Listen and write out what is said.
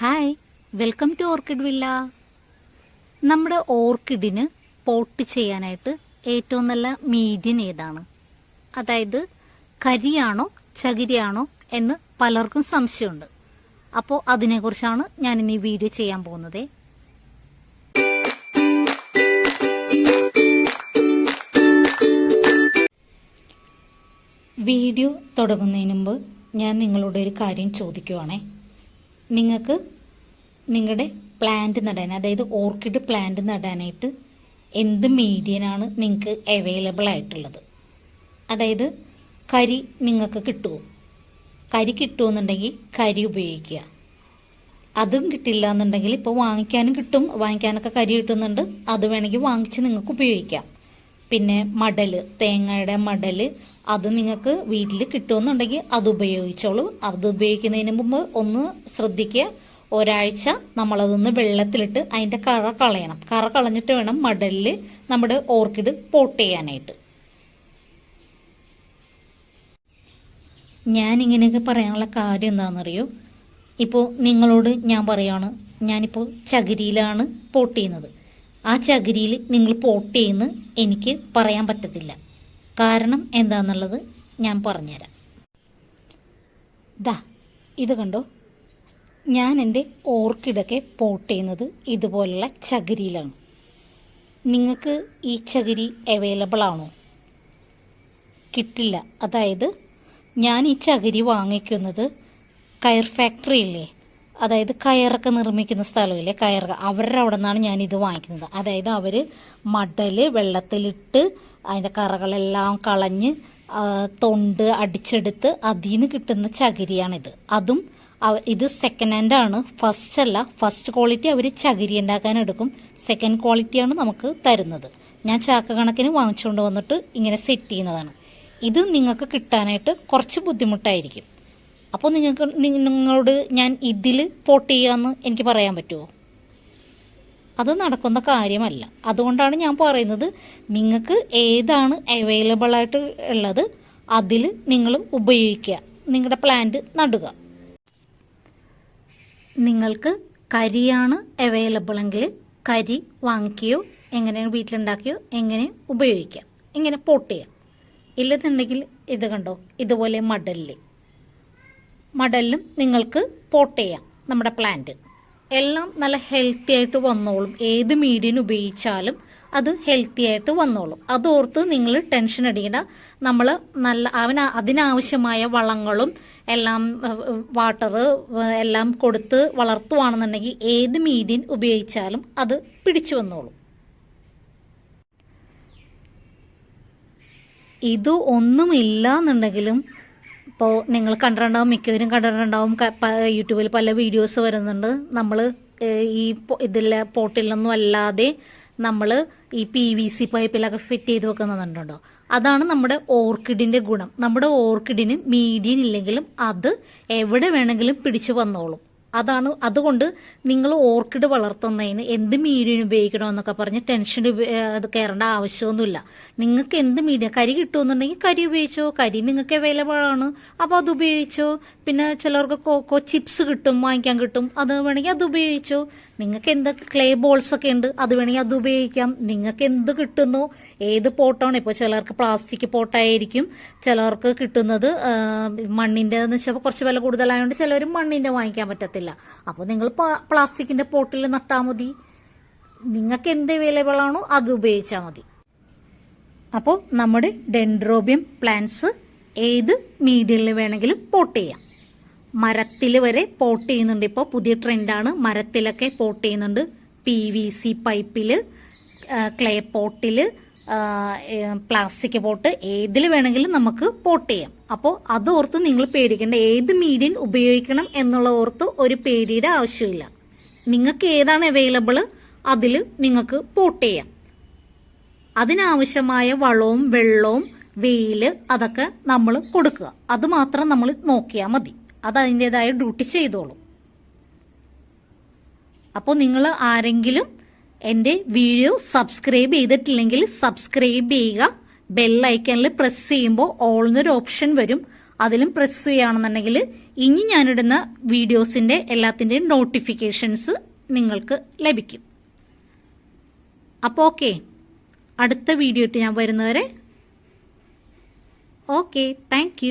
Hi welcome to orchid villa നമ്മുടെ ഓർക്കിഡിന് pot ചെയ്യാനായിട്ട് ഏറ്റവും നല്ല മീഡിയൻ ഏതാണ്? അതായത് കരിയാണോ ചകിരിയാണോ എന്ന് പലർക്കും സംശയമുണ്ട്. അപ്പോൾ അതിനെക്കുറിച്ചാണ് ഞാൻ ഈ വീഡിയോ ചെയ്യാൻ പോകുന്നത്. വീഡിയോ തുടങ്ങുന്നതിന് മുമ്പ് ഞാൻ നിങ്ങളോട് ഒരു കാര്യം ചോദിക്കുവാണേ. നിങ്ങൾക്ക് നിങ്ങളുടെ പ്ലാന്റ് നടാൻ അതായത് ഓർക്കിഡ് പ്ലാന്റ് നടാനായിട്ട് എന്ത് മീഡിയനാണ് നിങ്ങൾക്ക് അവൈലബിൾ ആയിട്ടുള്ളത്? അതായത് കരി നിങ്ങൾക്ക് കിട്ടുമോ കരി കിട്ടുമെന്നുണ്ടെങ്കിൽ കരി ഉപയോഗിക്കുക. അതും കിട്ടില്ല എന്നുണ്ടെങ്കിൽ ഇപ്പോൾ വാങ്ങിക്കാനും കിട്ടും വാങ്ങിക്കാനൊക്കെ കരി കിട്ടുന്നുണ്ട് അത് വേണമെങ്കിൽ വാങ്ങിച്ച് നിങ്ങൾക്ക് ഉപയോഗിക്കാം. പിന്നെ മടൽ തേങ്ങയുടെ മടൽ അത് നിങ്ങൾക്ക് വീട്ടിൽ കിട്ടുമെന്നുണ്ടെങ്കിൽ അത് ഉപയോഗിച്ചോളൂ. അത് ഉപയോഗിക്കുന്നതിന് മുമ്പ് ഒന്ന് ശ്രദ്ധിക്കുക. ഒരാഴ്ച നമ്മളതൊന്ന് വെള്ളത്തിലിട്ട് അതിന്റെ കറ കളയണം. കറ കളഞ്ഞിട്ട് വേണം മടലിൽ നമ്മുടെ ഓർക്കിഡ് പോട്ട് ചെയ്യാനായിട്ട്. ഞാൻ ഇങ്ങനെയൊക്കെ പറയാനുള്ള കാര്യം എന്താണെന്നറിയോ? ഇപ്പോൾ നിങ്ങളോട് ഞാൻ പറയാണ് ഞാനിപ്പോൾ ചകിരിയിലാണ് പോട്ട് ചെയ്യുന്നത്. ആ ചകിരിയിൽ നിങ്ങൾ പോട്ട് എനിക്ക് പറയാൻ പറ്റത്തില്ല. കാരണം എന്താണെന്നുള്ളത് ഞാൻ പറഞ്ഞുതരാം. ദാ ഇത് കണ്ടോ? ഞാൻ എന്റെ ഓർക്കിഡൊക്കെ പോട്ട് ഇതുപോലുള്ള ചകിരിയിലാണ്. നിങ്ങൾക്ക് ഈ ചകിരി അവൈലബിൾ ആണോ? കിട്ടില്ല. അതായത് ഞാൻ ഈ ചകിരി വാങ്ങിക്കുന്നത് കയർ ഫാക്ടറി ഇല്ലേ? അതായത് കയറൊക്കെ നിർമ്മിക്കുന്ന സ്ഥലമില്ലേ? കയർ അവരുടെ അവിടെ നിന്നാണ് ഞാൻ ഇത് വാങ്ങിക്കുന്നത്. അതായത് അവർ മടൽ വെള്ളത്തിലിട്ട് അതിന്റെ കറകളെല്ലാം കളഞ്ഞ് തൊണ്ട് അടിച്ചെടുത്ത് അതിൽ നിന്ന് കിട്ടുന്ന ചകിരിയാണിത്. അതും ഇത് സെക്കൻഡ് ഹാൻഡ് ആണ്. ഫസ്റ്റ് അല്ല. ഫസ്റ്റ് ക്വാളിറ്റി അവർ ചകിരി ഉണ്ടാക്കാൻ എടുക്കും. സെക്കൻഡ് ക്വാളിറ്റിയാണ് നമുക്ക് തരുന്നത്. ഞാൻ ചാക്ക കണക്കിന് വാങ്ങിച്ചുകൊണ്ട് വന്നിട്ട് ഇങ്ങനെ സെറ്റ് ചെയ്യുന്നതാണ്. ഇത് നിങ്ങൾക്ക് കിട്ടാനായിട്ട് കുറച്ച് ബുദ്ധിമുട്ടായിരിക്കും. അപ്പോൾ നിങ്ങൾക്ക് നിങ്ങളോട് ഞാൻ ഇതിൽ പോട്ട് ചെയ്യാമെന്ന് എനിക്ക് പറയാൻ പറ്റുമോ അത് നടക്കുന്ന കാര്യമല്ല. അതുകൊണ്ടാണ് ഞാൻ പറയുന്നത് നിങ്ങൾക്ക് ഏതാണ് അവൈലബിൾ ആയിട്ട് ഉള്ളത് അതിൽ നിങ്ങൾ ഉപയോഗിക്കുക. നിങ്ങളുടെ പ്ലാന്റ് നടുക. നിങ്ങൾക്ക് കരിയാണ് അവൈലബിൾ എങ്കിൽ കരി വാങ്ങിക്കുകയോ എങ്ങനെ വീട്ടിലുണ്ടാക്കിയോ എങ്ങനെ ഉപയോഗിക്കാം. ഇങ്ങനെ പോട്ട് ഇല്ലെന്നുണ്ടെങ്കിൽ ഇത് കണ്ടോ? ഇതുപോലെ മടലിൽ മടലിലും നിങ്ങൾക്ക് പോട്ട് ചെയ്യാം നമ്മുടെ പ്ലാന്റ് എല്ലാം നല്ല ഹെൽത്തി ആയിട്ട് വന്നോളും. ഏത് മീഡിയം ഉപയോഗിച്ചാലും അത് ഹെൽത്തി ആയിട്ട് വന്നോളും. അതോർത്ത് നിങ്ങൾ ടെൻഷൻ അടിക്കേണ്ട നമ്മൾ നല്ല അവന് അതിനാവശ്യമായ വളങ്ങളും എല്ലാം വാട്ടർ എല്ലാം കൊടുത്ത് വളർത്തുവാണെന്നുണ്ടെങ്കിൽ ഏത് മീഡിയം ഉപയോഗിച്ചാലും അത് പിടിച്ചു വന്നോളും. ഇത് ഒന്നുമില്ല എന്നുണ്ടെങ്കിലും ഇപ്പോൾ നിങ്ങൾ കണ്ടിട്ടുണ്ടാവും മിക്കവരും കണ്ടിട്ടുണ്ടാവും യൂട്യൂബിൽ പല വീഡിയോസ് വരുന്നുണ്ട്. നമ്മൾ ഈ ഇതിലെ പോട്ടിലൊന്നും അല്ലാതെ നമ്മൾ ഈ പി വി സി പൈപ്പിലൊക്കെ ഫിറ്റ് ചെയ്ത് വെക്കുന്നുണ്ടോ അതാണ് നമ്മുടെ ഓർക്കിഡിന്റെ ഗുണം. നമ്മുടെ ഓർക്കിഡിന് മീഡിയൻ ഇല്ലെങ്കിലും അത് എവിടെ വേണമെങ്കിലും പിടിച്ചു വന്നോളും. അതാണ് അതുകൊണ്ട് നിങ്ങൾ ഓർക്കിഡ് വളർത്തുന്നതിന് എന്ത് മീഡിയം ഉപയോഗിക്കണമെന്നൊക്കെ പറഞ്ഞ് ടെൻഷൻ അത് കയറേണ്ട ആവശ്യമൊന്നുമില്ല. നിങ്ങൾക്ക് എന്ത് മീഡിയം കരി കിട്ടുമെന്നുണ്ടെങ്കിൽ കരി ഉപയോഗിച്ചോ കരി നിങ്ങൾക്ക് അവൈലബിൾ ആണ് അപ്പോൾ അത് ഉപയോഗിച്ചോ. പിന്നെ ചിലർക്ക് കോക്കോ ചിപ്സ് കിട്ടും വാങ്ങിക്കാൻ കിട്ടും അത് വേണമെങ്കിൽ അത് ഉപയോഗിച്ചോ. നിങ്ങൾക്ക് എന്ത് ക്ലേ ബോൾസ് ഒക്കെ ഉണ്ട് അത് വേണമെങ്കിൽ അത് ഉപയോഗിക്കാം. നിങ്ങൾക്ക് എന്ത് കിട്ടുന്നു ഏത് പോട്ടാണ് ഇപ്പോൾ ചിലർക്ക് പ്ലാസ്റ്റിക് പോട്ടായിരിക്കും. ചിലർക്ക് കിട്ടുന്നത് മണ്ണിന്റെ എന്ന് വെച്ചാൽ കുറച്ച് വില കൂടുതലായതുകൊണ്ട് ചിലർ മണ്ണിന്റെ വാങ്ങിക്കാൻ പറ്റത്തില്ല. അപ്പോൾ നിങ്ങൾ പ്ലാസ്റ്റിക്കിന്റെ പോട്ടിൽ നട്ടാൽ മതി. നിങ്ങൾക്ക് എന്ത് അവൈലബിൾ ആണോ അത് ഉപയോഗിച്ചാൽ മതി. അപ്പോൾ നമ്മുടെ ഡെൻഡ്രോബിയം പ്ലാന്റ്സ് ഏത് മീഡിയയിൽ വേണമെങ്കിലും പോട്ട് ചെയ്യാം. മരത്തിൽ വരെ പോട്ട് ചെയ്യുന്നുണ്ട്. ഇപ്പോൾ പുതിയ ട്രെൻഡാണ് മരത്തിലൊക്കെ പോട്ട് ചെയ്യുന്നുണ്ട്. പി വി സി പൈപ്പിൽ ക്ലേ പോട്ടിൽ പ്ലാസ്റ്റിക് പോട്ട് ഏതിൽ വേണമെങ്കിലും നമുക്ക് പോട്ട് ചെയ്യാം. അപ്പോൾ അത് ഓർത്ത് നിങ്ങൾ പേടിക്കേണ്ട. ഏത് മീഡിയം ഉപയോഗിക്കണം എന്നുള്ള ഓർത്ത് ഒരു പേടിയുടെ ആവശ്യമില്ല. നിങ്ങൾക്ക് ഏതാണ് അവൈലബിൾ അതിൽ നിങ്ങൾക്ക് പോട്ട് ചെയ്യാം. അതിനാവശ്യമായ വളവും വെള്ളവും വെയിൽ അതൊക്കെ നമ്മൾ കൊടുക്കുക. അത് മാത്രം നമ്മൾ നോക്കിയാൽ മതി. അത് അതിന്റെതായ ഡ്യൂട്ടി ചെയ്തോളും. അപ്പോൾ നിങ്ങൾ ആരെങ്കിലും എന്റെ വീഡിയോ സബ്സ്ക്രൈബ് ചെയ്തിട്ടില്ലെങ്കിൽ സബ്സ്ക്രൈബ് ചെയ്യുക. ബെൽ ഐക്കണിൽ പ്രസ് ചെയ്യുമ്പോൾ ഓൾ എന്നൊരു ഓപ്ഷൻ വരും. അതിലും പ്രസ് ചെയ്യുകയാണെന്നുണ്ടെങ്കിൽ ഇനി ഞാനിടുന്ന വീഡിയോസിന്റെ എല്ലാത്തിന്റെയും നോട്ടിഫിക്കേഷൻസ് നിങ്ങൾക്ക് ലഭിക്കും. അപ്പോൾ ഓക്കെ. അടുത്ത വീഡിയോ ഇട്ട് ഞാൻ വരുന്നവരെ. ഓക്കെ. താങ്ക്